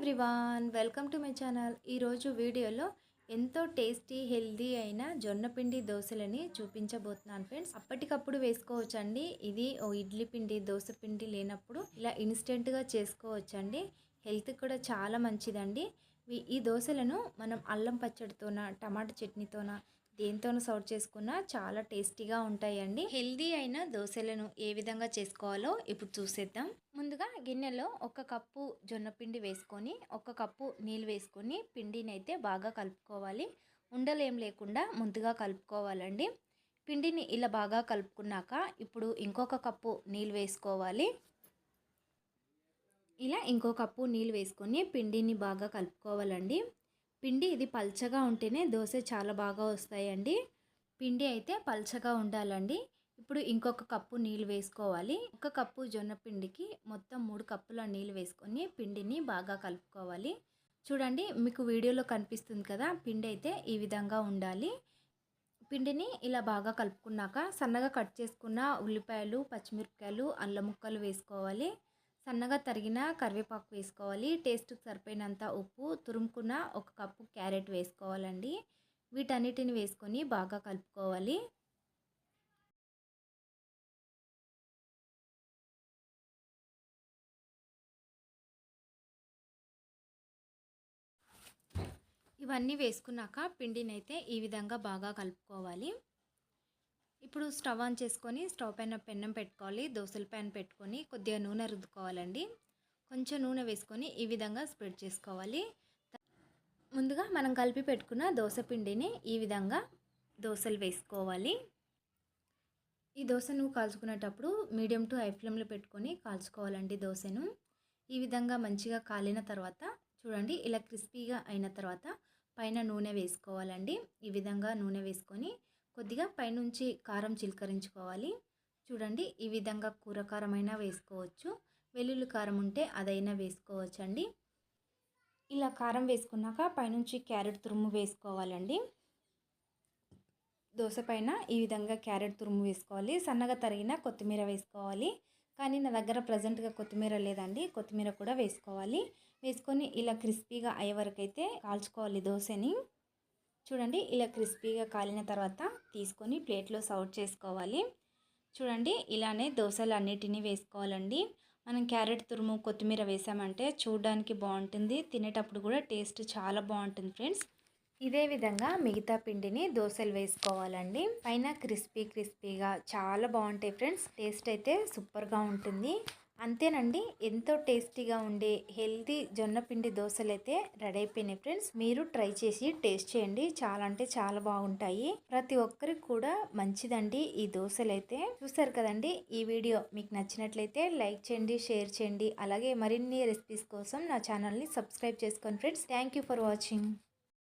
Everyone welcome to my channel. ఈరోజు వీడియోలో ఎంతో టేస్టీ హెల్దీ అయిన జొన్న పిండి దోశలని చూపించబోతున్నాను ఫ్రెండ్స్. అప్పటికప్పుడు వేసుకోవచ్చండి. ఇది ఓ ఇడ్లీ పిండి దోశ పిండి లేనప్పుడు ఇలా ఇన్స్టెంట్గా చేసుకోవచ్చండి. హెల్త్ కూడా చాలా మంచిదండి. ఈ- ఈ దోశలను మనం అల్లం పచ్చడితోన టమాటా చట్నీతోన దేంతోనూ సర్వ్ చేసుకున్నా చాలా టేస్టీగా ఉంటాయండి. హెల్దీ అయిన దోశలను ఏ విధంగా చేసుకోవాలో ఇప్పుడు చూసేద్దాం. ముందుగా గిన్నెలో ఒక కప్పు జొన్న పిండి వేసుకొని ఒక కప్పు నీళ్ళు వేసుకొని పిండిని అయితే బాగా కలుపుకోవాలి. ఉండలేం లేకుండా ముందుగా కలుపుకోవాలండి. పిండిని ఇలా బాగా కలుపుకున్నాక ఇప్పుడు ఇంకొక కప్పు నీళ్ళు వేసుకోవాలి. ఇలా ఇంకో కప్పు నీళ్ళు వేసుకొని పిండిని బాగా కలుపుకోవాలండి. పిండి ఇది పల్చగా ఉంటేనే దోశ చాలా బాగా వస్తాయండి. పిండి అయితే పల్చగా ఉండాలండి. ఇప్పుడు ఇంకొక కప్పు నీళ్ళు వేసుకోవాలి. ఒక కప్పు జొన్న పిండికి మొత్తం మూడు కప్పుల నీళ్ళు వేసుకొని పిండిని బాగా కలుపుకోవాలి. చూడండి మీకు వీడియోలో కనిపిస్తుంది కదా పిండి అయితే ఈ విధంగా ఉండాలి. పిండిని ఇలా బాగా కలుపుకున్నాక సన్నగా కట్ చేసుకున్న ఉల్లిపాయలు పచ్చిమిరపకాయలు అల్లం ముక్కలు వేసుకోవాలి. సన్నగా తరిగిన కరివేపాకు వేసుకోవాలి. టేస్ట్కి సరిపోయినంత ఉప్పు తురుముకున్న ఒక కప్పు క్యారెట్ వేసుకోవాలండి. వీటన్నిటిని వేసుకొని బాగా కలుపుకోవాలి. ఇవన్నీ వేసుకున్నాక పిండిని అయితే ఈ విధంగా బాగా కలుపుకోవాలి. ఇప్పుడు స్టవ్ ఆన్ చేసుకొని స్టవ్ పైన పెన్నం పెట్టుకోవాలి దోశల పైన పెట్టుకొని కొద్దిగా నూనె రుద్దుకోవాలండి. కొంచెం నూనె వేసుకొని ఈ విధంగా స్ప్రెడ్ చేసుకోవాలి. ముందుగా మనం కలిపి పెట్టుకున్న దోశ పిండిని ఈ విధంగా దోశలు వేసుకోవాలి. ఈ దోశను కాల్చుకునేటప్పుడు మీడియం టు హై ఫ్లేమ్లో పెట్టుకొని కాల్చుకోవాలండి దోశను. ఈ విధంగా మంచిగా కాలిన తర్వాత చూడండి ఇలా క్రిస్పీగా అయిన తర్వాత పైన నూనె వేసుకోవాలండి. ఈ విధంగా నూనె వేసుకొని కొద్దిగా పైనుంచి కారం చిలకరించుకోవాలి. చూడండి ఈ విధంగా కూర కారమైనా వేసుకోవచ్చు. వెల్లుల్లి కారం ఉంటే అదైనా వేసుకోవచ్చండి. ఇలా కారం వేసుకున్నాక పైనుంచి క్యారెట్ తురుము వేసుకోవాలండి. దోశ పైన ఈ విధంగా క్యారెట్ తురుము వేసుకోవాలి. సన్నగా తరిగిన కొత్తిమీర వేసుకోవాలి. కానీ నా దగ్గర ప్రజెంట్గా కొత్తిమీర లేదండి. కొత్తిమీర కూడా వేసుకోవాలి. వేసుకొని ఇలా క్రిస్పీగా అయ్యే వరకు అయితే కాల్చుకోవాలి దోశని. చూడండి ఇలా క్రిస్పీగా కాలిన తర్వాత తీసుకొని ప్లేట్లో సర్వ్ చేసుకోవాలి. చూడండి ఇలానే దోశలు అన్నిటినీ వేసుకోవాలండి. మనం క్యారెట్ తురుము కొత్తిమీర వేసామంటే చూడడానికి బాగుంటుంది. తినేటప్పుడు కూడా టేస్ట్ చాలా బాగుంటుంది ఫ్రెండ్స్. ఇదే విధంగా మిగతా పిండిని దోశలు వేసుకోవాలండి. పైన క్రిస్పీ క్రిస్పీగా చాలా బాగుంటాయి ఫ్రెండ్స్. టేస్ట్ అయితే సూపర్గా ఉంటుంది. అంతేనండి ఎంతో టేస్టీగా ఉండే హెల్తీ జొన్నపిండి దోశలు అయితే రెడీ అయిపోయినాయి ఫ్రెండ్స్. మీరు ట్రై చేసి టేస్ట్ చేయండి. చాలా అంటే చాలా బాగుంటాయి. ప్రతి ఒక్కరికి కూడా మంచిదండి ఈ దోశలు అయితే చూసారు కదండి ఈ వీడియో మీకు నచ్చినట్లయితే లైక్ చేయండి షేర్ చేయండి. అలాగే మరిన్ని రెసిపీస్ కోసం నా ఛానల్ని సబ్స్క్రైబ్ చేసుకోండి ఫ్రెండ్స్. Thank for watching.